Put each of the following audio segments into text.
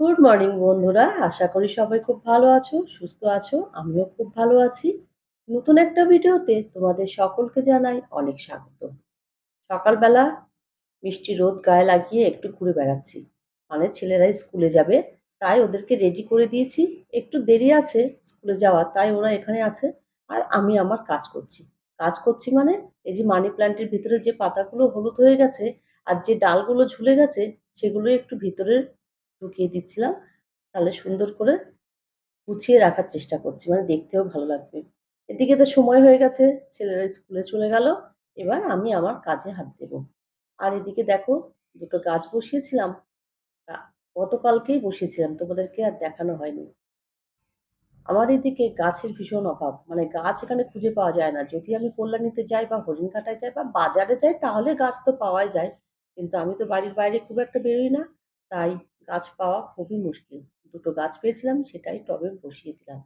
Good morning বন্ধুরা। আশা করি সবাই খুব ভালো আছো, সুস্থ আছো, আমিও খুব ভালো আছি। নতুন একটা ভিডিওতে তোমাদের সকলকে জানাই অনেক স্বাগত। সকালবেলা মিষ্টি রোদ গায়ে লাগিয়ে একটু ঘুরে বেড়াচ্ছি। মানে ছেলেরাই স্কুলে যাবে, তাই ওদেরকে রেডি করে দিয়েছি। একটু দেরি আছে স্কুলে যাওয়া, তাই ওরা এখানে আছে আর আমি আমার কাজ করছি। কাজ করছি মানে এই যে মানি প্ল্যান্টের ভিতরে যে পাতাগুলো হলুদ হয়ে গেছে আর যে ডালগুলো ঝুলে গেছে সেগুলো একটু ভিতরে ঢুকিয়ে দিচ্ছিলাম। তাহলে সুন্দর করে গুছিয়ে রাখার চেষ্টা করছি। মানে দেখতেও ভালো লাগবে। এদিকে তো সময় হয়ে গেছে, ছেলেরা স্কুলে চলে গেল। এবার আমি আমার কাজে হাত দেব। আর এদিকে দেখো, দুটো গাছ বসিয়েছিলাম। গতকালকেই বসিয়েছিলাম, তোমাদেরকে আর দেখানো হয়নি। আমার এদিকে গাছের ভীষণ অভাব। মানে গাছ এখানে খুঁজে পাওয়া যায় না। যদি আমি কল্যাণীতে যাই বা হরিণঘাটায় যাই বা বাজারে যাই, তাহলে গাছ তো পাওয়াই যায়। কিন্তু আমি তো বাড়ির বাইরে খুব একটা বেরোই না। তাই গাছ পাওয়া খুবই মুশকিল। দুটো গাছ পেয়েছিলাম, সেটাই টবে বসিয়ে দিলাম।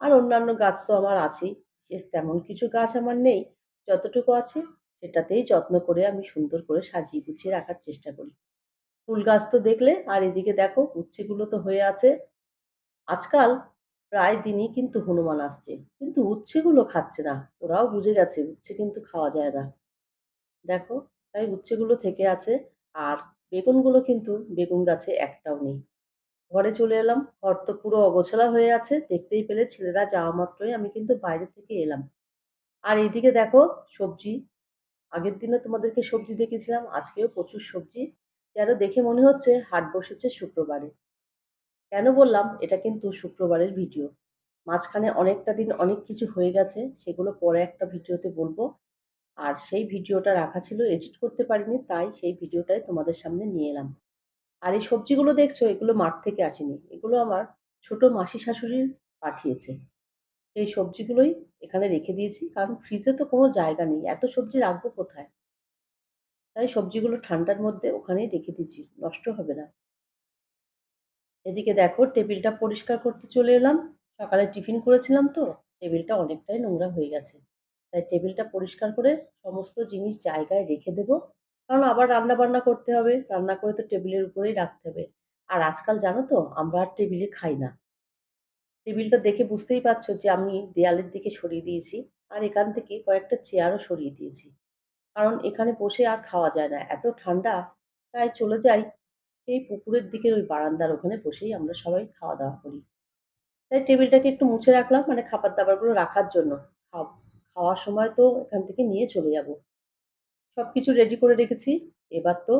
আর অন্যান্য গাছ তো আমার আছেই। বেশ তেমন কিছু গাছ আমার নেই, যতটুকু আছে সেটাতেই যত্ন করে আমি সুন্দর করে সাজিয়ে গুছিয়ে রাখার চেষ্টা করি। ফুল গাছ তো দেখলে, আর এদিকে দেখো উচ্ছেগুলো তো হয়ে আছে। আজকাল প্রায় দিনই কিন্তু হনুমান আসছে, কিন্তু উচ্ছেগুলো খাচ্ছে না। ওরাও বুঝে গেছে, উচ্ছে কিন্তু খাওয়া যায় না। দেখো, তাই উচ্ছেগুলো থেকে আছে। আর বেগুনগুলো কিন্তু বেগুন গাছে একটাও নেই। ঘরে চলে এলাম, ঘর তো পুরো অগোছলা হয়ে আছে, দেখতেই পেলে ছেলেরা যাওয়া মাত্রই আমি কিন্তু বাইরে থেকে এলাম। আর এইদিকে দেখো সবজি, আগের দিনে তোমাদেরকে সবজি দেখেছিলাম আজকেও প্রচুর সবজি। যেন দেখে মনে হচ্ছে হাট বসেছে শুক্রবারে। কেন বললাম, এটা কিন্তু শুক্রবারের ভিডিও। মাঝখানে অনেকটা দিন অনেক কিছু হয়ে গেছে, সেগুলো পরে একটা ভিডিওতে বলব। আর সেই ভিডিওটা রাখা ছিল এডিট করতে পারিনি, তাই সেই ভিডিওটাই তোমাদের সামনে নিয়ে এলাম। আর এই সবজিগুলো দেখছ, এগুলো মাঠ থেকে আসেনি, এগুলো আমার ছোট মাসি শাশুড়ি পাঠিয়েছে। এই সবজিগুলোই এখানে রেখে দিয়েছি, কারণ ফ্রিজে তো কোনো জায়গা নেই, এত সবজি রাখব কোথায়? তাই সবজিগুলো ঠান্ডার মধ্যে ওখানেই রেখে দিয়েছি, নষ্ট হবে না। এদিকে দেখো, টেবিলটা পরিষ্কার করতে চলে এলাম, সকালে টিফিন করেছিলাম তো, টেবিলটা অনেকটাই নোংরা হয়ে গেছে। তাই টেবিলটা পরিষ্কার করে সমস্ত জিনিস জায়গায় রেখে দেব। কারণ আবার রান্না বান্না করতে হবে। রান্না করে তো টেবিলের উপরেই রাখতে হবে। আর আজকাল জানো তো, আমরা আর টেবিলে খাই না। টেবিলটা দেখে বুঝতেই পারছ যে আমি দেয়ালের দিকে সরিয়ে দিয়েছি আর এখান থেকে কয়েকটা চেয়ারও সরিয়ে দিয়েছি। কারণ এখানে বসে আর খাওয়া যায় না, এত ঠান্ডা। তাই চলে যাই এই পুকুরের দিকের ওই বারান্দার ওখানে বসেই আমরা সবাই খাওয়া দাওয়া করি। তাই টেবিলটাকে একটু মুছে রাখলাম মানে খাবার দাবারগুলো রাখার জন্য। খাওয়ার সময় তো এখান থেকে নিয়ে চলে যাব। সব কিছু রেডি করে রেখেছি। এবার তো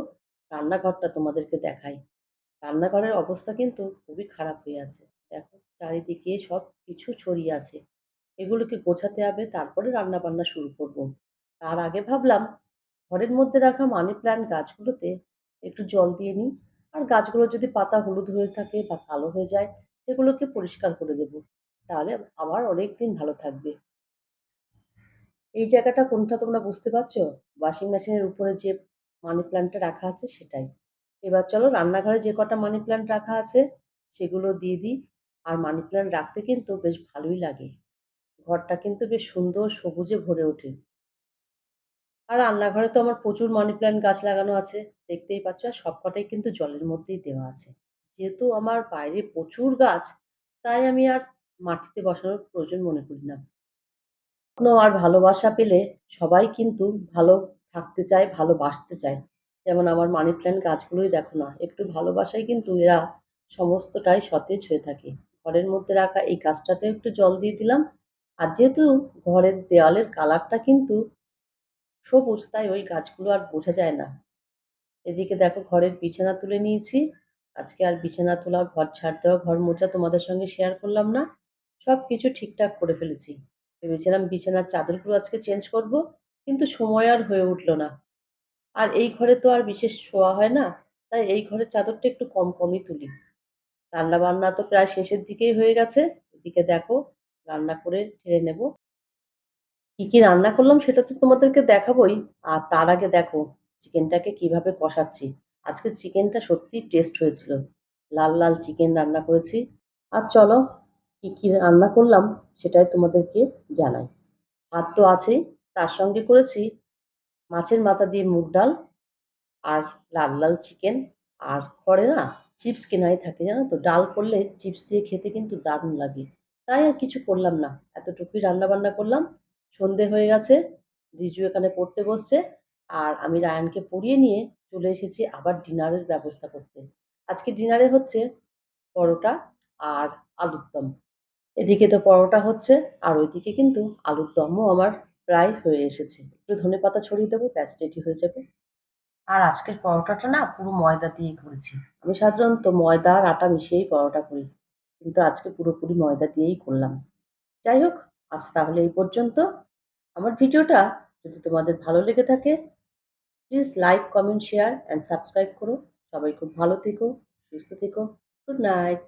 রান্নাঘরটা তোমাদেরকে দেখাই। রান্নাঘরের অবস্থা কিন্তু খুবই খারাপ হয়ে আছে। দেখো, চারিদিকে সব কিছু ছড়িয়ে আছে। এগুলোকে গোছাতে হবে, তারপরে রান্না বান্না শুরু করব। তার আগে ভাবলাম, ঘরের মধ্যে রাখা মানি প্ল্যান্ট গাছগুলোতে একটু জল দিয়ে নিই। আর গাছগুলো যদি পাতা হলুদ হয়ে থাকে বা কালো হয়ে যায়, সেগুলোকে পরিষ্কার করে দেব। তাহলে আবার অনেক দিন ভালো থাকবে। এই জায়গাটা কোনটা তোমরা বুঝতে পারছ? ওয়াশিং মেশিনের উপরে যে মানি প্ল্যান্টটা রাখা আছে সেটাই। এবার চলো রান্নাঘরে যে কটা মানি প্ল্যান্ট রাখা আছে সেগুলো দিয়ে দিই। আর মানি প্ল্যান্ট রাখতে কিন্তু বেশ ভালোই লাগে। ঘরটা কিন্তু বেশ সুন্দর সবুজে ভরে ওঠে। আর রান্নাঘরে তো আমার প্রচুর মানি প্ল্যান্ট গাছ লাগানো আছে, দেখতেই পাচ্ছ। আর সবকটাই কিন্তু জলের মধ্যেই দেওয়া আছে। যেহেতু আমার বাইরে প্রচুর গাছ, তাই আমি আর মাটিতে বসানোর প্রয়োজন মনে করি না। যত্ন আর ভালোবাসা পেলে সবাই কিন্তু ভালো থাকতে চায়, ভালোবাসতে চায়। যেমন আমার মানি প্ল্যান্ট গাছগুলোই দেখো না, একটু ভালোবাসায় কিন্তু এরা সমস্তটাই সতেজ হয়ে থাকে। ঘরের মধ্যে রাখা এই গাছটাতেও একটু জল দিয়ে দিলাম। আর যেহেতু ঘরের দেওয়ালের কালারটা কিন্তু সবুজ, তাই ওই গাছগুলো আর বোঝা যায় না। এদিকে দেখো ঘরের বিছানা তুলে নিয়েছি। আজকে আর বিছানা তোলা, ঘর ছাড় দেওয়া, ঘর মোচা তোমাদের সঙ্গে শেয়ার করলাম না। সব কিছু ঠিকঠাক করে ফেলেছি। ভেবেছিলাম বিছানার চাদরগুলো আজকে চেঞ্জ করব, কিন্তু সময় আর হয়ে উঠল না। আর এই ঘরে তো আর বিশেষ শোয়া হয় না, তাই এই ঘরের চাদরটা একটু কম কমই তুলি। রান্না বান্না তো প্রায় শেষের দিকেই হয়ে গেছে, এদিকে দেখো রান্না করে ঢেলে নেব। কি কি রান্না করলাম সেটা তো তোমাদেরকে দেখাবোই, আর তার আগে দেখো চিকেনটাকে কীভাবে কষাচ্ছি। আজকে চিকেনটা সত্যি টেস্ট হয়েছিল। লাল লাল চিকেন রান্না করেছি। আর চলো কি কি রান্না করলাম সেটাই তোমাদেরকে জানাই। ভাত তো আছেই, তার সঙ্গে করেছি মাছের মাথা দিয়ে মুগ ডাল আর লাল লাল চিকেন। আর করে না চিপস কেনাই থাকে, জানো তো? ডাল করলে চিপস দিয়ে খেতে কিন্তু দারুণ লাগে। তাই আর কিছু করলাম না। এতটুকুই রান্না বান্না করলাম। সন্ধে হয়ে গেছে, রিজু এখানে পড়তে বসছে আর আমি রায়ানকে পড়িয়ে নিয়ে চলে এসেছি আবার ডিনারের ব্যবস্থা করতে। আজকে ডিনারে হচ্ছে পরোটা আর আলুর দম এদিকে তো পরোটা হচ্ছে, আর ওইদিকে কিন্তু আলুর দমও আমার প্রায় হয়ে এসেছে। একটু ধনে পাতা ছড়িয়ে দেবো, ব্যাস রেডি হয়ে যাবে। আর আজকের পরোটাটা না পুরো ময়দা দিয়েই করেছি। আমি সাধারণত ময়দা আর আটা মিশিয়েই পরোটা করি, কিন্তু আজকে পুরোপুরি ময়দা দিয়েই করলাম। যাই হোক, আজ তাহলে এই পর্যন্ত। আমার ভিডিওটা যদি তোমাদের ভালো লেগে থাকে please like comment share and subscribe করো। সবাই খুব ভালো থেকো, সুস্থ থেকো। Good night